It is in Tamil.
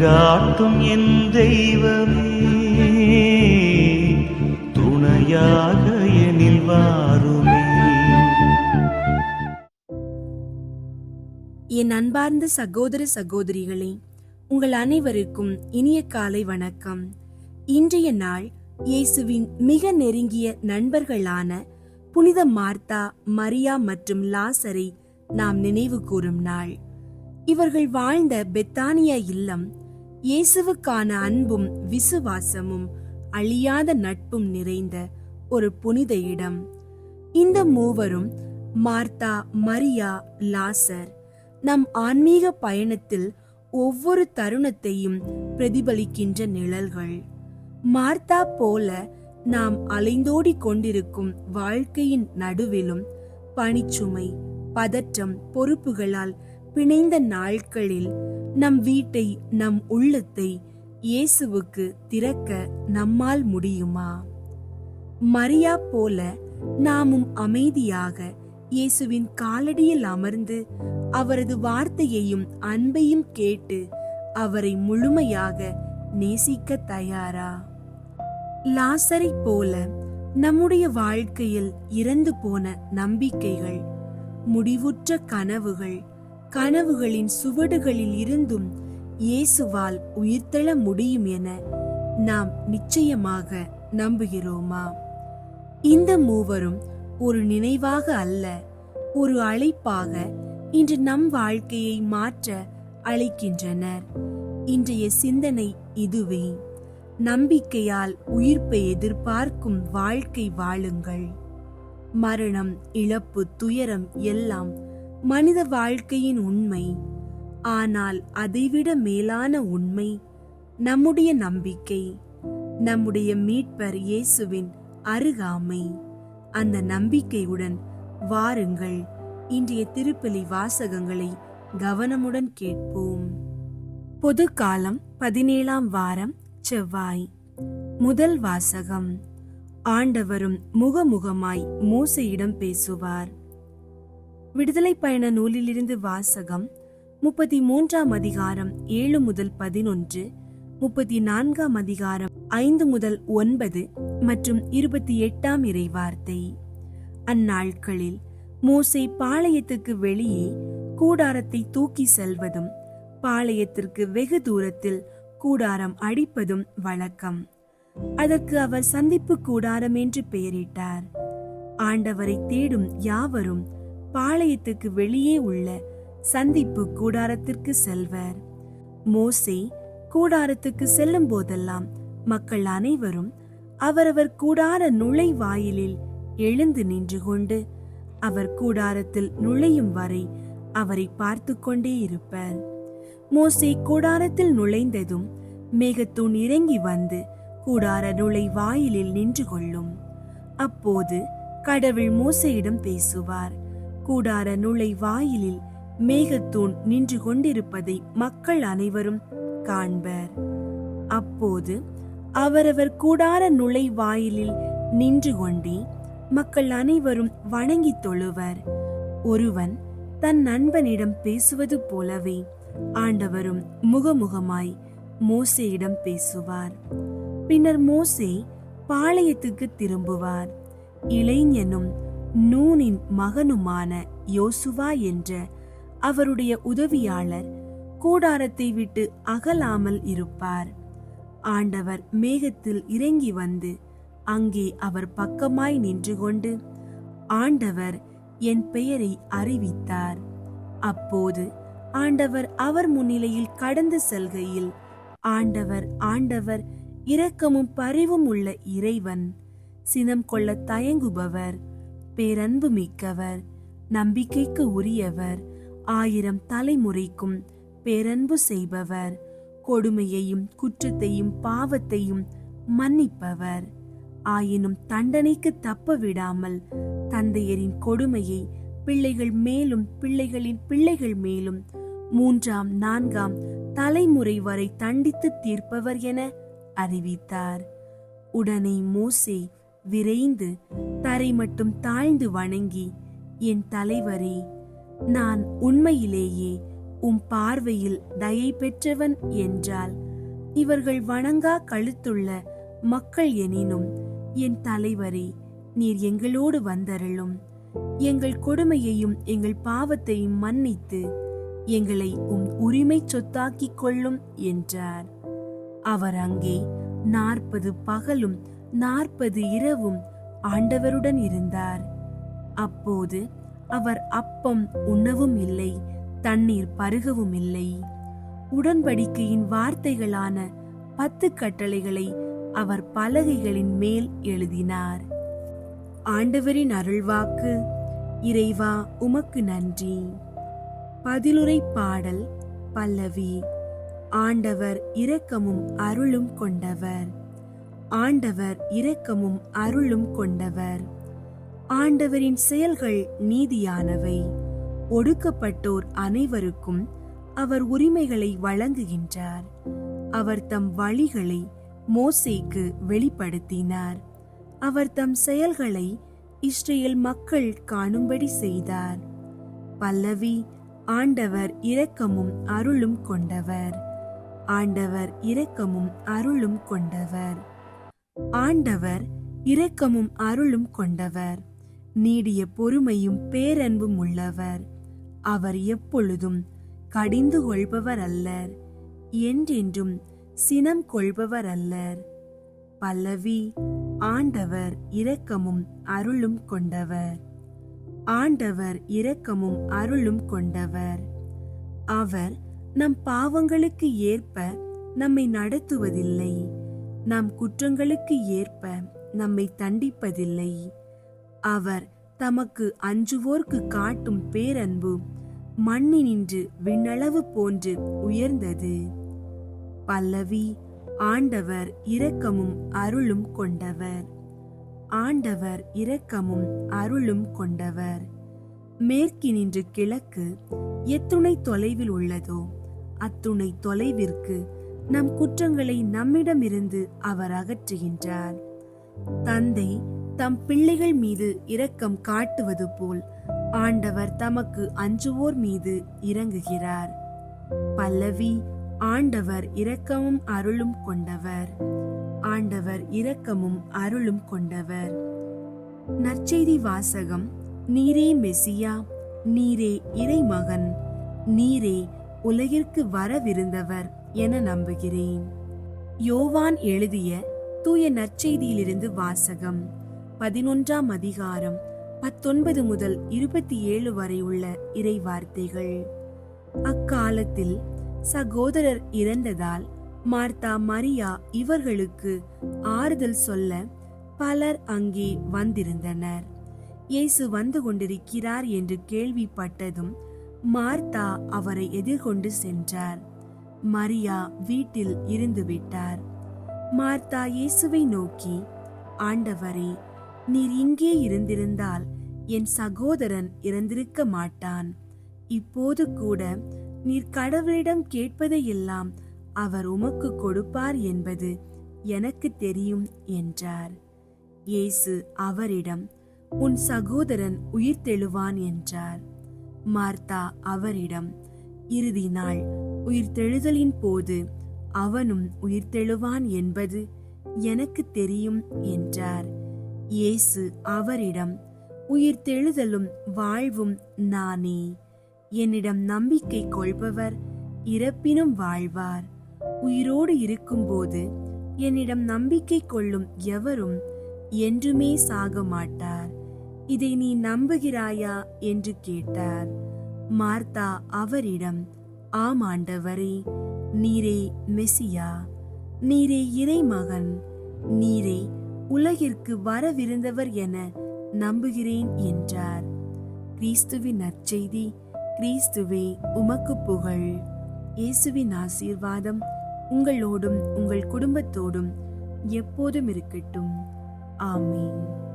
வழிகாட்டும் என் தெய்வமே. துணையாக எனில் வாருமே. என் அன்பார்ந்த சகோதர சகோதரிகளே உங்கள் அனைவருக்கும் இனிய காலை வணக்கம். இன்றைய நாள் இயேசுவின் மிக நெருங்கிய நண்பர்களான புனித மார்த்தா மரியா மற்றும் லாசரை நாம் நினைவு கூறும் நாள். இவர்கள் வாழ்ந்த பெத்தானியா இல்லம் இயேசுவுக்கான அன்பும் விசுவாசமும் அழியாத நட்பும் நிறைந்த ஒரு புனித இடம். இந்த மூவரும் மார்த்தா மரியா லாசர் நம் ஆன்மீக பயணத்தில் ஒவ்வொரு தருணத்தையும் பிரதிபலிக்கின்ற நிழல்கள். மார்த்தா போல நாம் அலைந்தோடி கொண்டிருக்கும் வாழ்க்கையின் நடுவிலும் பணிச்சுமை பதற்றம் பொறுப்புகளால் பிணைந்த நாட்களில் நம் வீட்டை நம் உள்ளத்தை இயேசுவுக்கு திறக்க நம்மால் முடியுமா? மரியா போல நாமும் அமைதியாக இயேசுவின் காலடியில் அமர்ந்து அவரது வார்த்தையையும் அன்பையும் கேட்டு அவரை முழுமையாக நேசிக்க தயாரா? லாசரை போல நம்முடைய வாழ்க்கையில் இறந்து போன நம்பிக்கைகள் முடிவுற்ற கனவுகள் கனவுகளின் சுவடுகளில் இருந்தும் இயேசுவால் உயிர்த்தெழ முடியும் என நாம் நிச்சயமாக நம்புகிறோமா? இந்த மூவரும் ஒரு நினைவாக அல்ல ஒரு அழைப்பாக இன்று நம் வாழ்க்கையை மாற்ற அழைக்கின்றனர். இன்றைய சிந்தனை இதுவே. நம்பிக்கையால் உயிர்ப்பை எதிர்பார்க்கும் வாழ்க்கை வாழுங்கள். மரணம் இழப்பு துயரம் எல்லாம் மனித வாழ்க்கையின் உண்மை. ஆனால் அதைவிட மேலான உண்மை நம்முடைய நம்பிக்கை. நம்முடைய மீட்பர் இயேசுவின் அருகாமை. அந்த நம்பிக்கையுடன் வாருங்கள். இன்றைய திருப்பலி வாசகங்களை கவனமுடன் கேட்போம். பொது காலம் பதினேழாம் வாரம் செவ்வாய். முதல் வாசகம். ஆண்டவரும் முகமுகமாய் மோசையிடம் பேசுவார். விடுதலை பயண நூலிலிருந்து வாசகம் முப்பத்தி மூன்றாம் அதிகாரம் ஏழு முதல் பதினொன்று முப்பத்தி நான்காம் அதிகாரம் ஐந்து முதல் ஒன்பது மற்றும் இருபத்தி எட்டாம் இறைவார்த்தை. அந்நாட்களில் மோசை பாளையத்துக்கு வெளியே கூடாரத்தை தூக்கி செல்வதும் பாளையத்திற்கு வெகு தூரத்தில் கூடாரம் அடிப்பதும் வழக்கம். அதற்கு அவர் சந்திப்பு கூடாரம் என்று பெயரிட்டார். ஆண்டவரை தேடும் யாவரும் பாளையத்துக்கு வெளியே உள்ள சந்திப்பு கூடாரத்திற்கு செல்வர். மோசே கூடாரத்துக்கு செல்லும் போதெல்லாம் மக்கள் அனைவரும் அவரவர் கூடார நுழைவாயிலில் எழுந்து நின்று கொண்டு அவர் கூடாரத்தில் நுழையும் வரை அவரை பார்த்து கொண்டே இருப்பர். மோசே கூடாரத்தில் நுழைந்ததும் மேகத்தூண் இறங்கி வந்து கூடார நுழை வாயிலில் நின்று கொள்ளும். அப்போது கடவுள் மோசையிடம் பேசுவார். கூடார நுழைவாயிலில் மேகத்தூண் நின்று கொண்டிருப்பதை மக்கள் அனைவரும் காண்பர். அப்போது அவரவர் கூடார நுழைவாயிலில் நின்று கொண்டே மக்கள் அனைவரும் வணங்கித் தொழுவர். ஒருவன் தன் நண்பனிடம் பேசுவது போலவே ஆண்டவரும் முகமுகமாய் மோசேயிடம் பேசுவார். பின்னர் மோசே பாளையத்துக்கு திரும்புவார். இளைஞனும் நூனின் மகனுமான யோசுவா என்ற அவருடைய உதவியாளர் கூடாரத்தை விட்டு அகலாமல் இருப்பார். ஆண்டவர் மேகத்தில் இறங்கி வந்து அங்கே அவர் பக்கமாய் நின்று கொண்டு ஆண்டவர் என் பெயரை அறிவித்தார். அப்போது ஆண்டவர் அவர் முன்னிலையில் கடந்து செல்கையில் ஆண்டவர் ஆண்டவர் இரக்கமும் பரிவும் உள்ள இறைவன் சினம் கொள்ள தயங்குபவர் பேரன்பு மிக்கவர் நம்பிக்கைக்கு உரியவர் ஆயிரம் தலைமுறைக்கும் பேரன்பு செய்பவர் கொடுமையையும் குற்றத்தையும் பாவத்தையும் மன்னிப்பவர். ஆயினும் தண்டனைக்கு தப்ப விடாமல் தந்தையரின் கொடுமையை பிள்ளைகள் மேலும் பிள்ளைகளின் பிள்ளைகள் மேலும் மூன்றாம் நான்காம் தலைமுறை வரை தண்டித்து தீர்ப்பவர் என அறிவித்தார். உடனே மோசே விரைந்து தரை மட்டும் தாழ்ந்து வணங்கி என் தலைவரே நான் உண்மையிலேயே உம் பார்வையில் தயை பெற்றவன் என்றால் இவர்கள் வணங்கா கழுத்துள்ள மக்கள் எனினும் என் தலைவரே நீர் எங்களோடு வந்தருளும். எங்கள் கொடுமையையும் எங்கள் பாவத்தையும் மன்னித்து எங்களை உம் உரிமை சொத்தாக்கிக் கொள்ளும் என்றார். அவர் அங்கே நாற்பது பகலும் நாற்பது இரவும் ஆண்டவருடன் இருந்தார். அப்போது அவர் அப்பம் உண்ணவும் இல்லை தண்ணீர் பருகவும் இல்லை. உடன்படிக்கையின் வார்த்தைகளான பத்து கட்டளைகளை அவர் பலகைகளின் மேல் எழுதினார். ஆண்டவரின் அருள்வாக்கு இறைவா உமக்கு நன்றி. பதிலுரை பாடல் பல்லவி. ஆண்டவர் இரக்கமும் அருளும் கொண்டவர். ஆண்டவர் இரக்கமும் அருளும் கொண்டவர். ஆண்டவரின் செயல்கள் நீதியானவை. ஒடுக்கப்பட்டோர் அனைவருக்கும் அவர் உரிமைகளை வழங்குகின்றார். அவர் தம் வழிகளை மோசேக்கு வெளிப்படுத்தினார். அவர் தம் செயல்களை இஸ்ரேல் மக்கள் காணும்படி செய்தார். பல்லவி ஆண்டவர் இரக்கமும் அருளும் கொண்டவர். ஆண்டவர் இரக்கமும் அருளும் கொண்டவர். ஆண்டவர் இரக்கமும் அருளும் கொண்டவர். நீடிய பொறுமையும் பேரன்பும் உள்ளவர். அவர் எப்பொழுதும் கடிந்து கொள்பவர் அல்லர் என்றென்றும் சினம் கொள்பவர் அல்லர் பல்லவி ஆண்டவர் இரக்கமும் அருளும் கொண்டவர். ஆண்டவர் இரக்கமும் அருளும் கொண்டவர். அவர் நம் பாவங்களுக்கு ஏற்ப நம்மை நடத்துவதில்லை. நம் குற்றங்களுக்கு ஏற்ப நம்மை தண்டிப்பதில்லை. அவர் தமக்கு அஞ்சுவோர்க்கு காட்டும் பேரன்பு மண்ணினின்று விண்ணளவு போன்று உயர்ந்தது. பல்லவி ஆண்டவர் இரக்கமும் அருளும் கொண்டவர். ஆண்டவர் இரக்கமும் அருளும் கொண்டவர். மேற்கினின்று கிழக்கு எத்துணை தொலைவில் உள்ளதோ அத்துணை தொலைவிற்கு நம் குற்றங்களை நம்மிடமிருந்து அவர் அகற்றுகின்றார். தந்தை தம் பிள்ளைகள் மீது இரக்கம் காட்டுவது போல் ஆண்டவர் தமக்கு அஞ்சுவோர் மீது இறங்குகிறார். பல்லவி ஆண்டவர் இரக்கமும் அருளும் கொண்டவர். ஆண்டவர் இரக்கமும் அருளும் கொண்டவர். நற்செய்தி வாசகம் நீரே மெசியா நீரே இறைமகன் நீரே உலகிற்கு வரவிருந்தவர் என நம்புகிறேன். யோவான் எழுதிய தூய நற்செய்தியிலிருந்து வாசகம் பதினொன்றாம் அதிகாரம் பத்தொன்பது முதல் இருபத்தி ஏழு வரை உள்ள இறை வார்த்தைகள் அக்காலத்தில் சகோதரர் இறந்ததால் மார்த்தா மரியா இவர்களுக்கு ஆறுதல் சொல்ல பலர் அங்கே வந்திருந்தனர். இயேசு வந்து கொண்டிருக்கிறார் என்று கேள்விப்பட்டதும் மார்த்தா அவரை எதிர்கொண்டு சென்றார். மரியா வீட்டில் இருந்து விட்டார் மார்த்தா இயேசுவை நோக்கி ஆண்டவரே நீர் இங்கே இருந்திருந்தால் என் சகோதரன் இறந்திருக்க மாட்டான். இப்போது கூட நீர் கடவுளிடம் கேட்பதையெல்லாம் அவர் உமக்கு கொடுப்பார் என்பது எனக்கு தெரியும் என்றார். இயேசு அவரிடம் உன் சகோதரன் உயிர் தெழுவான் என்றார். மார்த்தா அவரிடம் இறுதி நாள் உயிர்த்தெழுதலின் போது அவனும் உயிர்த்தெழுவான் என்பது எனக்கு தெரியும் என்றார். இயேசு அவரிடம் உயிர்த்தெழுதலும் வாழ்வும் நானே. என்னிடம் நம்பிக்கை கொள்பவர் இறப்பினும் வாழ்வார். உயிரோடு இருக்கும்போது என்னிடம் நம்பிக்கை கொள்ளும் எவரும் என்றுமே சாக மாட்டார். இதை நீ நம்புகிறாயா? என்று கேட்டார். மார்த்தா அவரிடம் ஆம் ஆண்டவரே நீரே மெசியா நீரே இறைமகன் நீரே உலகிற்கு வரவிருந்தவர் என நம்புகிறேன் என்றார். கிறிஸ்துவின் நற்செய்தி கிறிஸ்துவே உமக்கு புகழ். இயேசுவின் ஆசீர்வாதம் உங்களோடும் உங்கள் குடும்பத்தோடும் எப்போதும் இருக்கட்டும். ஆமீன்.